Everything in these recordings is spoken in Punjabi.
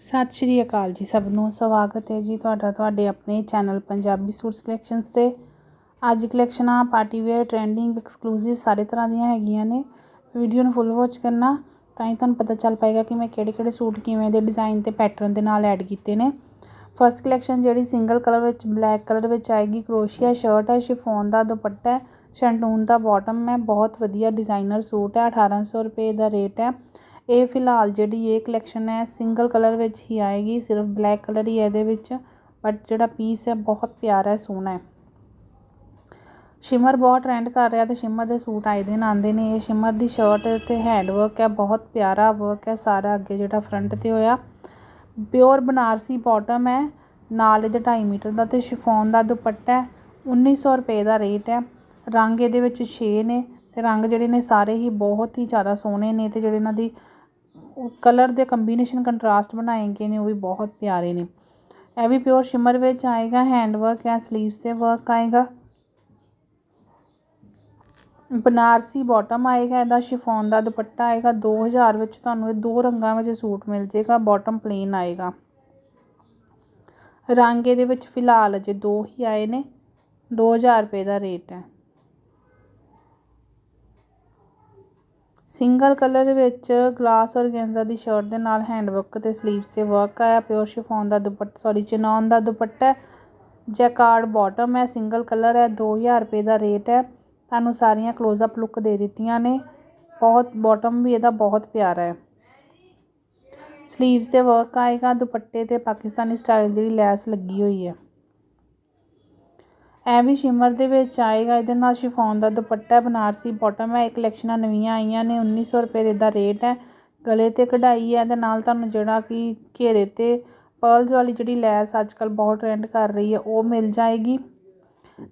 ਸਤਿ ਸ਼੍ਰੀ ਅਕਾਲ ਜੀ ਸਭ ਨੂੰ, ਸਵਾਗਤ ਹੈ ਜੀ ਤੁਹਾਡਾ, ਤੁਹਾਡੇ ਆਪਣੇ ਚੈਨਲ ਪੰਜਾਬੀ ਸੂਟ ਕਲੈਕਸ਼ਨਸ ਤੇ। ਅੱਜ ਕਲੈਕਸ਼ਨਾਂ ਪਾਰਟੀ ਵੇਅਰ ਟ੍ਰੈਂਡਿੰਗ ਐਕਸਕਲੂਸਿਵ ਸਾਰੇ ਤਰ੍ਹਾਂ ਦੀਆਂ ਹੈਗੀਆਂ ਨੇ। ਸੋ ਵੀਡੀਓ ਨੂੰ ਫੁੱਲ ਵਾਚ ਕਰਨਾ, ਤਾਂ ਹੀ ਤੁਹਾਨੂੰ ਪਤਾ ਚੱਲ ਪਾਏਗਾ ਕਿ ਮੈਂ ਕਿਹੜੇ ਕਿਹੜੇ ਸੂਟ ਕਿਵੇਂ ਦੇ ਡਿਜ਼ਾਈਨ ਤੇ ਪੈਟਰਨ ਦੇ ਨਾਲ ਐਡ ਕੀਤੇ ਨੇ। ਫਸਟ ਕਲੈਕਸ਼ਨ ਜਿਹੜੀ ਸਿੰਗਲ ਕਲਰ ਵਿੱਚ ਬਲੈਕ ਕਲਰ ਵਿੱਚ ਆਏਗੀ ਕਰੋਸ਼ੀਆ ਸ਼ਰਟ ਹੈ ਸ਼ਿਫੋਨ ਦਾ ਦੁਪੱਟਾ ਹੈ ਸ਼ੈਂਟੂਨ ਦਾ ਬਾਟਮ ਹੈ, ਬਹੁਤ ਵਧੀਆ ਡਿਜ਼ਾਈਨਰ ਸੂਟ ਹੈ 1800 ਰੁਪਏ ਦਾ ਰੇਟ ਹੈ। ਇਹ ਫਿਲਹਾਲ ਜਿਹੜੀ ਇਹ ਕਲੈਕਸ਼ਨ ਹੈ ਸਿੰਗਲ ਕਲਰ ਵਿੱਚ ਹੀ ਆਏਗੀ, ਸਿਰਫ ਬਲੈਕ ਕਲਰ ਹੀ ਹੈ ਇਹਦੇ ਵਿੱਚ ਬਟ ਜਿਹੜਾ ਪੀਸ ਹੈ ਬਹੁਤ ਪਿਆਰਾ ਹੈ, ਸੋਹਣਾ ਹੈ। ਸ਼ਿਮਰ ਬਹੁਤ ਟ੍ਰੈਂਡ ਕਰ ਰਿਹਾ ਤੇ ਸ਼ਿਮਰ ਦੇ ਸੂਟ ਆਏ ਦਿਨ ਆਉਂਦੇ ਨੇ। ਇਹ ਸ਼ਿਮਰ ਦੀ ਸ਼ਰਟ ਤੇ ਹੈਂਡ ਵਰਕ ਹੈ, ਬਹੁਤ ਪਿਆਰਾ ਵਰਕ ਹੈ, ਸਾਰਾ ਅੱਗੇ ਜਿਹੜਾ ਫਰੰਟ ਤੇ ਹੋਇਆ। ਪਿਓਰ ਬਨਾਰਸੀ ਬਾਟਮ ਹੈ, ਨਾਲ ਇਹਦੇ 2.5 ਮੀਟਰ ਦਾ ਤੇ ਸ਼ਿਫੋਨ ਦਾ ਦੁਪੱਟਾ ਹੈ 1900 ਰੁਪਏ ਦਾ ਰੇਟ ਹੈ। ਰੰਗ ਇਹਦੇ ਵਿੱਚ 6 ਨੇ ਤੇ ਰੰਗ ਜਿਹੜੇ ਨੇ ਸਾਰੇ ਹੀ ਬਹੁਤ ਹੀ ਜ਼ਿਆਦਾ ਸੋਹਣੇ ਨੇ ਤੇ ਜਿਹੜੇ ਇਹਨਾਂ ਦੀ ਕਲਰ ਦੇ ਕੰਬੀਨੇਸ਼ਨ ਕੰਟਰਾਸਟ ਬਣਾਏ ਗਏ ਨੇ, ਉਹ ਵੀ ਬਹੁਤ ਪਿਆਰੇ ਨੇ। ਇਹ ਵੀ ਪਿਓਰ ਸ਼ਿਮਰ ਵਿੱਚ ਆਏਗਾ ਹੈਂਡ ਵਰਕ ਹੈ, ਸਲੀਵਸ ਤੇ ਵਰਕ ਆਏਗਾ। ਬਨਾਰਸੀ ਬਾਟਮ ਆਏਗਾ, ਇਹਦਾ ਸ਼ਿਫੋਨ ਦਾ ਦੁਪੱਟਾ ਆਏਗਾ 2000 ਵਿੱਚ ਤੁਹਾਨੂੰ ਇਹ ਦੋ ਰੰਗਾਂ ਵਿੱਚ ਸੂਟ ਮਿਲ ਜੇਗਾ ਬਾਟਮ ਪਲੇਨ ਆਏਗਾ। ਰੰਗ ਇਹਦੇ ਵਿੱਚ ਫਿਲਹਾਲ ਅਜੇ ਦੋ ਹੀ ਆਏ ਨੇ 2000 ਰੁਪਏ ਦਾ ਰੇਟ ਹੈ। ਸਿੰਗਲ ਕਲਰ ਵਿੱਚ ਗਲਾਸ ਔਰਗੈਂਜ਼ਾ ਦੀ ਸ਼ਰਟ ਦੇ ਨਾਲ ਹੈਂਡ ਵਰਕ ਤੇ ਸਲੀਵਸ ਤੇ ਵਰਕ ਆਇਆ, ਪਿਓਰ ਸ਼ਿਫੋਨ ਦਾ ਦੁਪੱਟਾ ਸੌਰੀ ਚਨੌਨ ਦਾ ਦੁਪੱਟਾ ਜੈਕਾਰਡ ਬਾਟਮ ਹੈ, ਸਿੰਗਲ ਕਲਰ ਹੈ 2000 ਰੁਪਏ ਦਾ ਰੇਟ ਹੈ। ਤੁਹਾਨੂੰ ਸਾਰੀਆਂ ক্লোਜ਼ ਅਪ ਲੁੱਕ ਦੇ ਦਿੱਤੀਆਂ ਨੇ। ਬਹੁਤ ਬਾਟਮ ਵੀ ਇਹਦਾ ਬਹੁਤ ਪਿਆਰਾ ਹੈ। ਸਲੀਵਸ ਤੇ ਵਰਕ ਆਏਗਾ, ਦੁਪੱਟੇ ਤੇ ਪਾਕਿਸਤਾਨੀ ਸਟਾਈਲ ਜਿਹੜੀ ਲੈਸ ਲੱਗੀ ਹੋਈ ਹੈ। ਇਹ ਵੀ ਸ਼ਿਮਰ ਦੇ ਵਿੱਚ ਆਏਗਾ, ਇਹਦੇ ਨਾਲ ਸ਼ਿਫੋਨ ਦਾ ਦੁਪੱਟਾ ਬਨਾਰਸੀ ਬਾਟਮ ਹੈ ਇਹ ਕਲੈਕਸ਼ਨਾਂ ਨਵੀਆਂ ਆਈਆਂ ਨੇ 1900 ਰੁਪਏ ਦਾ ਰੇਟ ਹੈ, ਗਲੇ ਤੇ ਕਢਾਈ ਹੈ, ਇਹਦੇ ਨਾਲ ਤੁਹਾਨੂੰ ਜਿਹੜਾ ਕਿ ਘੇਰੇ ਤੇ ਪਰਲਸ ਵਾਲੀ ਜਿਹੜੀ ਲੈਸ ਅੱਜ ਕੱਲ ਬਹੁਤ ਟ੍ਰੈਂਡ ਕਰ ਰਹੀ ਹੈ, ਉਹ ਮਿਲ ਜਾਏਗੀ।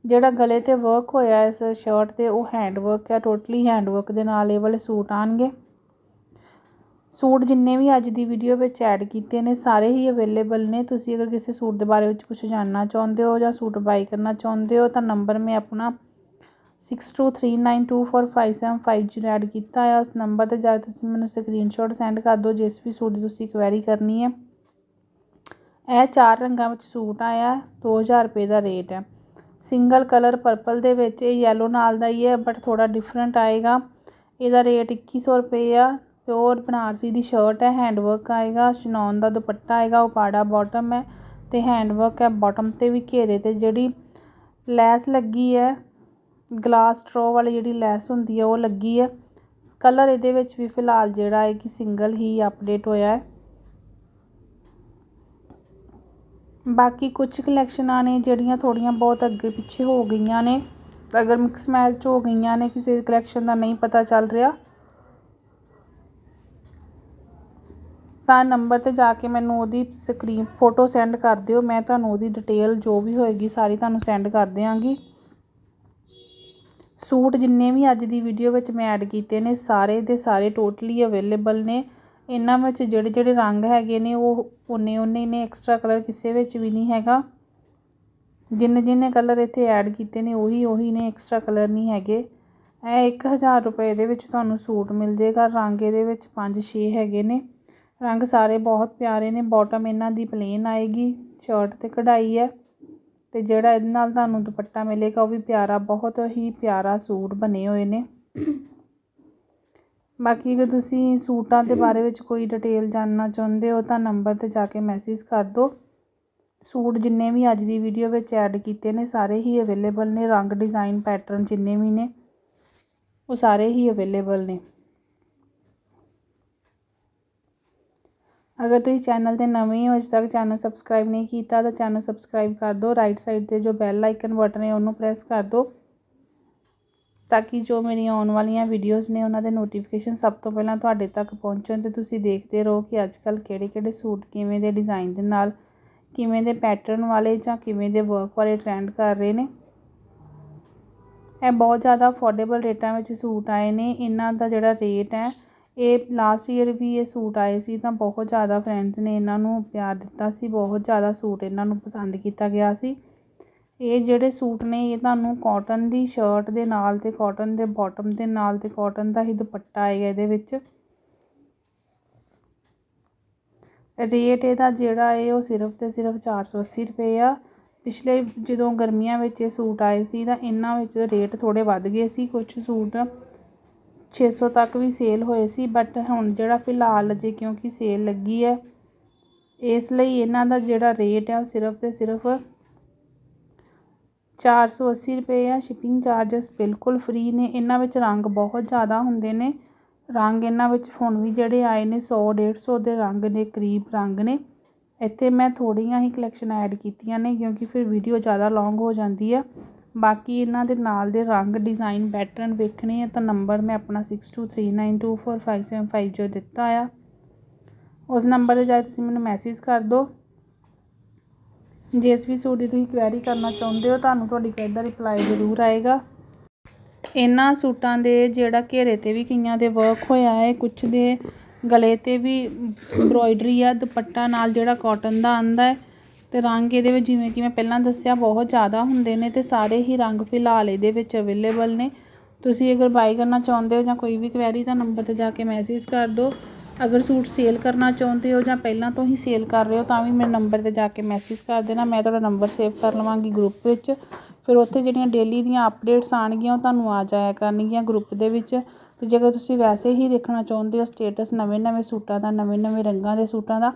ਜਿਹੜਾ ਗਲੇ ਤੇ ਵਰਕ ਹੋਇਆ ਇਸ ਸ਼ਰਟ ਤੇ, ਉਹ ਹੈਂਡ ਵਰਕ ਹੈ ਟੋਟਲੀ ਹੈਂਡ ਵਰਕ ਦੇ ਨਾਲ ਇਹ ਵਾਲੇ ਸੂਟ ਆਣਗੇ। ਸੂਟ ਜਿੰਨੇ ਵੀ ਅੱਜ ਦੀ ਵੀਡੀਓ ਵਿੱਚ ਐਡ ਕੀਤੇ ਨੇ, ਸਾਰੇ ਹੀ ਅਵੇਲੇਬਲ ਨੇ। ਤੁਸੀਂ ਅਗਰ ਕਿਸੇ ਸੂਟ ਦੇ ਬਾਰੇ ਵਿੱਚ ਕੁਝ ਜਾਣਨਾ ਚਾਹੁੰਦੇ ਹੋ ਜਾਂ ਸੂਟ ਬਾਈ ਕਰਨਾ ਚਾਹੁੰਦੇ ਹੋ, ਤਾਂ ਨੰਬਰ ਮੈਂ ਆਪਣਾ 6239245750 ਐਡ ਕੀਤਾ ਹੈ ਉਸ ਨੰਬਰ ਤੇ ਜਾ ਕੇ ਤੁਸੀਂ ਮੈਨੂੰ ਸਕਰੀਨਸ਼ਾਟ ਸੈਂਡ ਕਰ ਦਿਓ, ਜਿਸ ਵੀ ਸੂਟ ਦੀ ਤੁਸੀਂ ਕੁਐਰੀ ਕਰਨੀ ਹੈ। ਇਹ ਚਾਰ ਰੰਗਾਂ ਵਿੱਚ ਸੂਟ ਆਇਆ 2000 ਰੁਪਏ ਦਾ ਰੇਟ ਹੈ। ਸਿੰਗਲ ਕਲਰ ਪਰਪਲ ਦੇ ਵਿੱਚ, ਇਹ ਯੈਲੋ ਨਾਲ ਦਾ ਹੀ ਹੈ ਬਟ ਥੋੜਾ ਡਿਫਰੈਂਟ ਆਏਗਾ। ਇਹਦਾ ਰੇਟ 2100 ਰੁਪਏ ਆ। ਪਿਓਰ ਬਨਾਰਸੀ ਦੀ ਸ਼ਰਟ ਹੈ ਹੈਂਡ ਵਰਕ ਆਏਗਾ, ਸ਼ਨੌਨ ਦਾ ਦੁਪੱਟਾ ਆਏਗਾ ਉਪਾੜਾ ਬਾਟਮ ਹੈ ਅਤੇ ਹੈਂਡ ਵਰਕ ਹੈ ਬਾਟਮ ਤੇ ਵੀ ਘੇਰੇ ਤੇ, ਜਿਹੜੀ ਲੈਸ ਲੱਗੀ ਹੈ, ਗਲਾਸ ਸਟਰੋਅ ਵਾਲੀ ਜਿਹੜੀ ਲੈਸ ਹੁੰਦੀ ਹੈ, ਉਹ ਲੱਗੀ ਹੈ। ਕਲਰ ਇਹਦੇ ਵਿੱਚ ਵੀ ਫਿਲਹਾਲ ਜਿਹੜਾ ਹੈ ਕਿ ਸਿੰਗਲ ਹੀ ਅਪਡੇਟ ਹੋਇਆ ਹੈ। ਬਾਕੀ ਕੁਝ ਕਲੈਕਸ਼ਨਾਂ ਨੇ ਜਿਹੜੀਆਂ ਥੋੜੀਆਂ ਬਹੁਤ ਅੱਗੇ ਪਿੱਛੇ ਹੋ ਗਈਆਂ ਨੇ, ਅਗਰ ਮਿਕਸ ਮੈਚ ਹੋ ਗਈਆਂ ਨੇ, ਕਿਸੇ ਕਲੈਕਸ਼ਨ ਦਾ ਨਹੀਂ ਪਤਾ ਚੱਲ ਰਿਹਾ। ਤਾਂ ਨੰਬਰ ਤੇ ਜਾ ਕੇ ਮੈਨੂੰ ਉਹਦੀ ਸਕਰੀਨ ਫੋਟੋ ਸੈਂਡ ਕਰ ਦਿਓ। ਮੈਂ ਤੁਹਾਨੂੰ ਉਹਦੀ ਡਿਟੇਲ ਜੋ ਵੀ ਹੋਏਗੀ ਸਾਰੀ ਤੁਹਾਨੂੰ ਸੈਂਡ ਕਰ ਦਿਆਂਗੀ। ਸੂਟ ਜਿੰਨੇ ਵੀ ਅੱਜ ਦੀ ਵੀਡੀਓ ਵਿੱਚ ਮੈਂ ਐਡ ਕੀਤੇ ਨੇ, ਸਾਰੇ ਦੇ ਸਾਰੇ ਟੋਟਲੀ ਅਵੇਲੇਬਲ ਨੇ। ਇਹਨਾਂ ਵਿੱਚ ਜਿਹੜੇ ਜਿਹੜੇ ਰੰਗ ਹੈਗੇ ਨੇ, ਉਹ ਉਨੇ ਉਨੇ ਨੇ ਐਕਸਟਰਾ ਕਲਰ ਕਿਸੇ ਵਿੱਚ ਵੀ ਨਹੀਂ ਹੈਗਾ। ਜਿੰਨੇ ਜਿੰਨੇ ਕਲਰ ਇੱਥੇ ਐਡ ਕੀਤੇ ਨੇ, ਉਹੀ ਉਹੀ ਨੇ ਐਕਸਟਰਾ ਕਲਰ ਨਹੀਂ ਹੈਗੇ। ਇਹ 1000 ਰੁਪਏ ਦੇ ਵਿੱਚ ਤੁਹਾਨੂੰ ਸੂਟ ਮਿਲ ਜੇਗਾ ਰੰਗ ਇਹਦੇ ਵਿੱਚ 5-6 ਹੈਗੇ ਨੇ। ਰੰਗ ਸਾਰੇ ਬਹੁਤ ਪਿਆਰੇ ਨੇ ਬਾਟਮ ਇਹਨਾਂ ਦੀ ਪਲੇਨ ਆਏਗੀ ਸ਼ਰਟ ਤੇ ਕਢਾਈ ਹੈ ਤੇ ਜਿਹੜਾ ਇਹਦੇ ਨਾਲ ਤੁਹਾਨੂੰ ਦੁਪੱਟਾ ਮਿਲੇਗਾ ਉਹ ਵੀ ਪਿਆਰਾ, ਬਹੁਤ ਹੀ ਪਿਆਰਾ ਸੂਟ ਬਣੇ ਹੋਏ ਨੇ। ਬਾਕੀ ਅਗਰ ਤੁਸੀਂ ਸੂਟਾਂ ਦੇ ਬਾਰੇ ਵਿੱਚ ਕੋਈ ਡਿਟੇਲ ਜਾਣਨਾ ਚਾਹੁੰਦੇ ਹੋ ਤਾਂ ਨੰਬਰ ਤੇ ਜਾ ਕੇ ਮੈਸੇਜ ਕਰ ਦਿਓ। ਸੂਟ ਜਿੰਨੇ ਵੀ ਅੱਜ ਦੀ ਵੀਡੀਓ ਵਿੱਚ ਐਡ ਕੀਤੇ ਨੇ, ਸਾਰੇ ਹੀ ਅਵੇਲੇਬਲ ਨੇ, ਰੰਗ ਡਿਜ਼ਾਈਨ ਪੈਟਰਨ ਜਿੰਨੇ ਵੀ ਨੇ, ਉਹ ਸਾਰੇ ਹੀ ਅਵੇਲੇਬਲ ਨੇ। ਅਗਰ ਤੁਸੀਂ ਚੈਨਲ ਤੇ ਨਵੇਂ ਹੋ, ਅਜੇ ਤੱਕ ਚੈਨਲ ਸਬਸਕ੍ਰਾਈਬ ਨਹੀਂ ਕੀਤਾ, ਤਾਂ ਚੈਨਲ ਸਬਸਕ੍ਰਾਈਬ ਕਰ ਦਿਓ। ਰਾਈਟ ਸਾਈਡ ਤੇ ਜੋ ਬੈਲ ਆਈਕਨ ਬਟਨ ਹੈ, ਉਹਨੂੰ ਪ੍ਰੈਸ ਕਰ ਦਿਓ। ਤਾਂ ਕਿ ਜੋ ਮੇਰੀਆਂ ਆਉਣ ਵਾਲੀਆਂ ਵੀਡੀਓਜ਼ ਨੇ, ਉਹਨਾਂ ਦੇ ਨੋਟੀਫਿਕੇਸ਼ਨ ਸਭ ਤੋਂ ਪਹਿਲਾਂ ਤੁਹਾਡੇ ਤੱਕ ਪਹੁੰਚਣ ਤੇ ਤੁਸੀਂ ਦੇਖਦੇ ਰਹੋ ਕਿ ਅੱਜਕੱਲ ਕਿਹੜੇ-ਕਿਹੜੇ ਸੂਟ ਕਿਵੇਂ ਦੇ ਡਿਜ਼ਾਈਨ ਦੇ ਨਾਲ, ਕਿਵੇਂ ਦੇ ਪੈਟਰਨ ਵਾਲੇ ਜਾਂ ਕਿਵੇਂ ਦੇ ਵਰਕ ਵਾਲੇ ਟ੍ਰੈਂਡ ਕਰ ਰਹੇ ਨੇ। ਇਹ ਬਹੁਤ ਜ਼ਿਆਦਾ ਅਫੋਰਡੇਬਲ ਰੇਟਾਂ ਵਿੱਚ ਸੂਟ ਆਏ ਨੇ। ਇਹਨਾਂ ਦਾ ਜਿਹੜਾ ਰੇਟ ਹੈ ਇਹ ਲਾਸਟ ਈਅਰ ਵੀ ਇਹ ਸੂਟ ਆਏ ਸੀ ਤਾਂ ਬਹੁਤ ਜ਼ਿਆਦਾ ਫਰੈਂਡਸ ਨੇ ਇਹਨਾਂ ਨੂੰ ਪਿਆਰ ਦਿੱਤਾ ਸੀ, ਬਹੁਤ ਜ਼ਿਆਦਾ ਸੂਟ ਇਹਨਾਂ ਨੂੰ ਪਸੰਦ ਕੀਤਾ ਗਿਆ ਸੀ। ਇਹ ਜਿਹੜੇ ਸੂਟ ਨੇ, ਇਹ ਤੁਹਾਨੂੰ ਕਾਟਨ ਦੀ ਸ਼ਰਟ ਦੇ ਨਾਲ ਤੇ ਕਾਟਨ ਦੇ ਬਾਟਮ ਦੇ ਨਾਲ ਤੇ ਕਾਟਨ ਦਾ ਹੀ ਦੁਪੱਟਾ ਆਏਗਾ ਇਹਦੇ ਵਿੱਚ। ਰੇਟ ਇਹਦਾ ਜਿਹੜਾ ਹੈ ਉਹ ਸਿਰਫ ਤੇ ਸਿਰਫ 480 ਰੁਪਏ ਆ। ਪਿਛਲੇ ਜਦੋਂ ਗਰਮੀਆਂ ਵਿੱਚ ਇਹ ਸੂਟ ਆਏ ਸੀ ਤਾਂ ਇਹਨਾਂ ਵਿੱਚ ਰੇਟ ਥੋੜੇ ਵੱਧ ਗਏ ਸੀ। ਕੁਝ ਸੂਟ 600 ਤੱਕ ਵੀ ਸੇਲ ਹੋਏ ਸੀ ਬਟ ਹੁਣ ਜਿਹੜਾ ਫਿਲਹਾਲ ਜੇ ਕਿਉਂਕਿ ਸੇਲ ਲੱਗੀ ਹੈ, ਇਸ ਲਈ ਇਹਨਾਂ ਦਾ ਜਿਹੜਾ ਰੇਟ ਹੈ ਉਹ ਸਿਰਫ ਤੇ ਸਿਰਫ 480 ਰੁਪਏ ਆ। ਸ਼ਿਪਿੰਗ ਚਾਰजेस ਬਿਲਕੁਲ ਫ੍ਰੀ ਨੇ। ਇਹਨਾਂ ਵਿੱਚ ਰੰਗ ਬਹੁਤ ਜ਼ਿਆਦਾ ਹੁੰਦੇ ਨੇ। ਰੰਗ ਇਹਨਾਂ ਵਿੱਚ ਹੁਣ ਵੀ ਜਿਹੜੇ ਆਏ ਨੇ 100 150 ਦੇ ਰੰਗ ਦੇ ਕਰੀਬ ਰੰਗ ਨੇ। ਇੱਥੇ ਮੈਂ ਥੋੜੀਆਂ ਹੀ ਕਲੈਕਸ਼ਨ ਐਡ ਕੀਤੀਆਂ ਨੇ, ਕਿਉਂਕਿ ਫਿਰ ਵੀਡੀਓ ਜ਼ਿਆਦਾ ਲੌਂਗ ਹੋ ਜਾਂਦੀ ਆ। ਬਾਕੀ ਇਹਨਾਂ ਦੇ ਨਾਲ ਦੇ ਰੰਗ ਡਿਜ਼ਾਈਨ ਪੈਟਰਨ ਵੇਖਣੇ ਆ ਤਾਂ ਨੰਬਰ ਮੈਂ ਆਪਣਾ 6239245750 ਜੋ ਦਿੱਤਾ ਆ। ਉਸ ਨੰਬਰ ਤੇ ਜਾ ਕੇ ਤੁਸੀਂ ਮੈਨੂੰ ਮੈਸੇਜ ਕਰ ਦਿਓ। ਜਿਸ ਵੀ ਸੂਟ ਦੀ ਤੁਸੀਂ ਕੁਐਰੀ ਕਰਨਾ ਚਾਹੁੰਦੇ ਹੋ, ਤੁਹਾਨੂੰ ਤੁਹਾਡੀ ਕੁਐਰੀ ਦਾ ਰਿਪਲਾਈ ਜ਼ਰੂਰ ਆਏਗਾ। ਇਹਨਾਂ ਸੂਟਾਂ ਦੇ ਜਿਹੜਾ ਘੇਰੇ ਤੇ ਵੀ ਕਈਆਂ ਦੇ ਵਰਕ ਹੋਇਆ ਹੈ ਕੁਝ ਦੇ ਗਲੇ ਤੇ ਵੀ ਐਮਬ੍ਰੋਇਡਰੀ ਆ, ਦੁਪੱਟਾ ਨਾਲ ਜਿਹੜਾ ਕਾਟਨ ਦਾ ਆਂਦਾ ਹੈ ਤੇ ਰੰਗ ਇਹਦੇ ਵਿੱਚ ਜਿਵੇਂ ਕਿ ਮੈਂ ਪਹਿਲਾਂ ਦੱਸਿਆ ਬਹੁਤ ਜ਼ਿਆਦਾ ਹੁੰਦੇ ਨੇ ਤੇ ਸਾਰੇ ਹੀ ਰੰਗ ਫਿਲਹਾਲ ਇਹਦੇ ਵਿੱਚ ਅਵੇਲੇਬਲ ਨੇ। ਤੁਸੀਂ ਅਗਰ ਬਾਈ ਕਰਨਾ ਚਾਹੁੰਦੇ ਹੋ ਜਾਂ ਕੋਈ ਵੀ ਕੁਐਰੀ ਤਾਂ ਨੰਬਰ ਤੇ ਜਾ ਕੇ ਮੈਸੇਜ ਕਰ ਦਿਓ। ਅਗਰ ਸੂਟ ਸੇਲ ਕਰਨਾ ਚਾਹੁੰਦੇ ਹੋ ਜਾਂ ਪਹਿਲਾਂ ਤੋਂ ਹੀ ਸੇਲ ਕਰ ਰਹੇ ਹੋ ਤਾਂ ਵੀ ਮੇਰੇ ਨੰਬਰ ਤੇ ਜਾ ਕੇ ਮੈਸੇਜ ਕਰ ਦੇਣਾ। ਮੈਂ ਤੁਹਾਡਾ ਨੰਬਰ ਸੇਵ ਕਰ ਲਵਾਂਗੀ ਗਰੁੱਪ ਵਿੱਚ। ਫਿਰ ਉੱਥੇ ਜਿਹੜੀਆਂ ਡੇਲੀ ਦੀਆਂ ਅਪਡੇਟਸ ਆਣਗੀਆਂ ਉਹ ਤੁਹਾਨੂੰ ਆ ਜਾਇਆ ਕਰਨਗੀਆਂ ਗਰੁੱਪ ਦੇ ਵਿੱਚ। ਤੇ ਜੇਕਰ ਤੁਸੀਂ ਵੈਸੇ ਹੀ ਦੇਖਣਾ ਚਾਹੁੰਦੇ ਹੋ ਸਟੇਟਸ ਨਵੇਂ-ਨਵੇਂ ਸੂਟਾਂ ਦਾ, ਨਵੇਂ-ਨਵੇਂ ਰੰਗਾਂ ਦੇ ਸੂਟਾਂ ਦਾ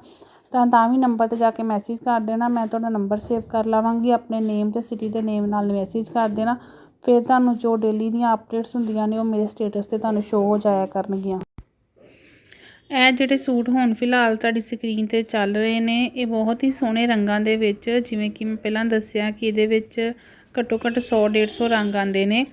ਤਾਂ ਤਾਂ ਵੀ ਨੰਬਰ ਤੇ ਜਾ ਕੇ ਮੈਸੇਜ ਕਰ ਦੇਣਾ, ਮੈਂ ਤੁਹਾਡਾ ਨੰਬਰ ਸੇਵ ਕਰ ਲਵਾਂਗੀ, ਆਪਣੇ ਨੇਮ ਅਤੇ ਸਿਟੀ ਦੇ ਨੇਮ ਨਾਲ ਮੈਸੇਜ ਕਰ ਦੇਣਾ। ਫਿਰ ਤੁਹਾਨੂੰ ਜੋ ਡੇਲੀ ਦੀਆਂ ਅਪਡੇਟਸ ਹੁੰਦੀਆਂ ਨੇ, ਉਹ ਮੇਰੇ ਸਟੇਟਸ ਤੇ ਤੁਹਾਨੂੰ ਸ਼ੋ ਹੋ ਜਾਇਆ ਕਰਨਗੀਆਂ। ਇਹ ਜਿਹੜੇ ਸੂਟ ਹੁਣ ਫਿਲਹਾਲ ਤੁਹਾਡੀ ਸਕਰੀਨ ਤੇ ਚੱਲ ਰਹੇ ਨੇ, ਇਹ ਬਹੁਤ ਹੀ ਸੋਹਣੇ ਰੰਗਾਂ ਦੇ ਵਿੱਚ, ਜਿਵੇਂ ਕਿ ਮੈਂ ਪਹਿਲਾਂ ਦੱਸਿਆ ਕਿ ਇਹਦੇ ਵਿੱਚ ਘੱਟੋ ਘੱਟ 100 150 ਰੰਗ ਆਉਂਦੇ ਨੇ।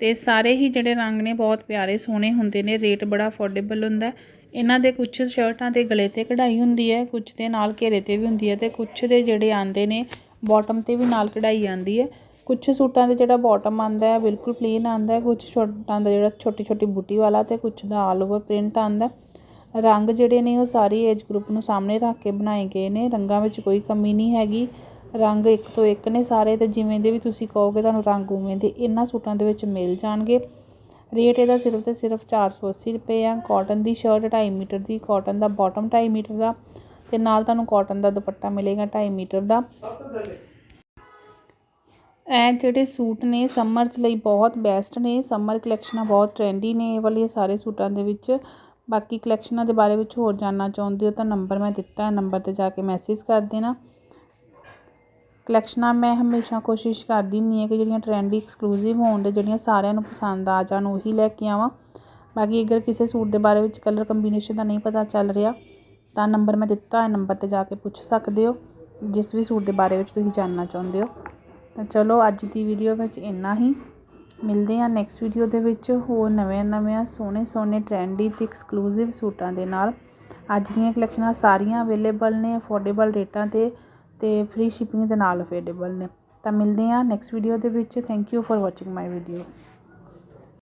ਤੇ ਸਾਰੇ ਹੀ ਜਿਹੜੇ ਰੰਗ ਨੇ, ਬਹੁਤ ਪਿਆਰੇ ਸੋਹਣੇ ਹੁੰਦੇ ਨੇ ਰੇਟ ਬੜਾ ਅਫੋਰਡੇਬਲ ਹੁੰਦਾ ਇਹਨਾਂ ਦੇ ਕੁਝ ਸ਼ਰਟਾਂ ਤੇ ਗਲੇ ਤੇ ਕਢਾਈ ਹੁੰਦੀ ਹੈ ਕੁਝ ਦੇ ਨਾਲ ਘੇਰੇ ਤੇ ਵੀ ਹੁੰਦੀ ਹੈ ਤੇ ਕੁਝ ਦੇ ਜਿਹੜੇ ਆਂਦੇ ਨੇ ਬਾਟਮ ਤੇ ਵੀ ਨਾਲ ਕਢਾਈ ਆਂਦੀ ਹੈ। ਕੁਝ ਸੂਟਾਂ ਦੇ ਜਿਹੜਾ ਬਾਟਮ ਆਂਦਾ ਹੈ, ਬਿਲਕੁਲ ਪਲੇਨ ਆਂਦਾ ਹੈ ਕੁਝ ਸ਼ਰਟਾਂ ਦਾ ਜਿਹੜਾ ਛੋਟੀ ਛੋਟੀ ਬੂਟੀ ਵਾਲਾ ਤੇ ਕੁਝ ਦਾ ਆਲ ਓਵਰ ਪ੍ਰਿੰਟ ਆਂਦਾ ਰੰਗ ਜਿਹੜੇ ਨੇ ਉਹ ਸਾਰੀ ਏਜ ਗਰੁੱਪ ਨੂੰ ਸਾਹਮਣੇ ਰੱਖ ਕੇ ਬਣਾਏ ਗਏ ਨੇ, ਰੰਗਾਂ ਵਿੱਚ ਕੋਈ ਕਮੀ ਨਹੀਂ ਹੈਗੀ। ਰੰਗ ਇੱਕ ਤੋਂ ਇੱਕ ਨੇ ਸਾਰੇ ਤੇ ਜਿਵੇਂ ਦੇ ਵੀ ਤੁਸੀਂ ਕਹੋਗੇ ਤੁਹਾਨੂੰ ਰੰਗ ਉਵੇਂ ਦੇ ਇਹਨਾਂ ਸੂਟਾਂ ਦੇ ਵਿੱਚ ਮਿਲ ਜਾਣਗੇ। ਰੇਟ ਇਹਦਾ ਸਿਰਫ ਤੇ ਸਿਰਫ 480 ਰੁਪਏ ਆ। ਕਾਟਨ ਦੀ ਸ਼ਰਟ 2.5 ਮੀਟਰ ਦੀ ਕਾਟਨ ਦਾ ਬਾਟਮ 2.5 ਮੀਟਰ ਦਾ ਤੇ ਨਾਲ ਤੁਹਾਨੂੰ ਕਾਟਨ ਦਾ ਦੁਪੱਟਾ ਮਿਲੇਗਾ 2.5 ਮੀਟਰ ਦਾ। ਇਹ ਜਿਹੜੇ ਸੂਟ ਨੇ ਸਮਰਸ ਲਈ ਬਹੁਤ ਬੈਸਟ ਨੇ। ਸਮਰ ਕਲੈਕਸ਼ਨਾਂ ਬਹੁਤ ਟ੍ਰੈਂਡੀ ਨੇ ਇਹ ਵਾਲੇ ਸਾਰੇ ਸੂਟਾਂ ਦੇ ਵਿੱਚ। ਬਾਕੀ ਕਲੈਕਸ਼ਨਾਂ ਦੇ ਬਾਰੇ ਵਿੱਚ ਹੋਰ ਜਾਣਨਾ ਚਾਹੁੰਦੇ ਹੋ ਤਾਂ ਨੰਬਰ ਮੈਂ ਦਿੱਤਾ ਹੈ। ਨੰਬਰ ਤੇ ਜਾ ਕੇ ਮੈਸੇਜ ਕਰ ਦੇਣਾ। ਕਲੈਕਸ਼ਨਾਂ ਮੈਂ ਹਮੇਸ਼ਾ ਕੋਸ਼ਿਸ਼ ਕਰਦੀ ਹੁੰਦੀ ਹਾਂ ਕਿ ਜਿਹੜੀਆਂ ਟਰੈਂਡੀ ਐਕਸਕਲੂਸਿਵ ਹੋਣ ਦੇ ਜਿਹੜੀਆਂ ਸਾਰਿਆਂ ਨੂੰ ਪਸੰਦ ਆ ਜਾਣ, ਉਹੀ ਲੈ ਕੇ ਆਵਾਂ। ਬਾਕੀ ਅਗਰ ਕਿਸੇ ਸੂਟ ਦੇ ਬਾਰੇ ਵਿੱਚ ਕਲਰ ਕੰਬੀਨੇਸ਼ਨ ਦਾ ਨਹੀਂ ਪਤਾ ਚੱਲ ਰਿਹਾ, ਤਾਂ ਨੰਬਰ ਮੈਂ ਦਿੱਤਾ ਹੈ ਨੰਬਰ ਤੇ ਜਾ ਕੇ ਪੁੱਛ ਸਕਦੇ ਹੋ, ਜਿਸ ਵੀ ਸੂਟ ਦੇ ਬਾਰੇ ਵਿੱਚ ਤੁਸੀਂ ਜਾਣਨਾ ਚਾਹੁੰਦੇ ਹੋ। ਤਾਂ ਚਲੋ, ਅੱਜ ਦੀ ਵੀਡੀਓ ਵਿੱਚ ਇੰਨਾ ਹੀ। ਮਿਲਦੇ ਹਾਂ ਨੈਕਸਟ ਵੀਡੀਓ ਦੇ ਵਿੱਚ ਹੋਰ ਨਵੇਂ ਨਵੇਂ ਸੋਹਣੇ ਸੋਹਣੇ ਟ੍ਰੈਂਡੀ ਤੇ ਐਕਸਕਲੂਸਿਵ ਸੂਟਾਂ ਦੇ ਨਾਲ। ਅੱਜ ਦੀਆਂ ਕਲੈਕਸ਼ਨਾਂ ਸਾਰੀਆਂ ਅਵੇਲੇਬਲ ਨੇ ਅਫੋਰਡੇਬਲ ਰੇਟਾਂ ਤੇ ਅਤੇ ਫਰੀ ਸ਼ਿਪਿੰਗ ਦੇ ਨਾਲ ਅਵੇਲੇਬਲ ਨੇ। ਤਾਂ ਮਿਲਦੇ ਹਾਂ ਨੈਕਸਟ ਵੀਡੀਓ ਦੇ ਵਿੱਚ। Thank you for watching my video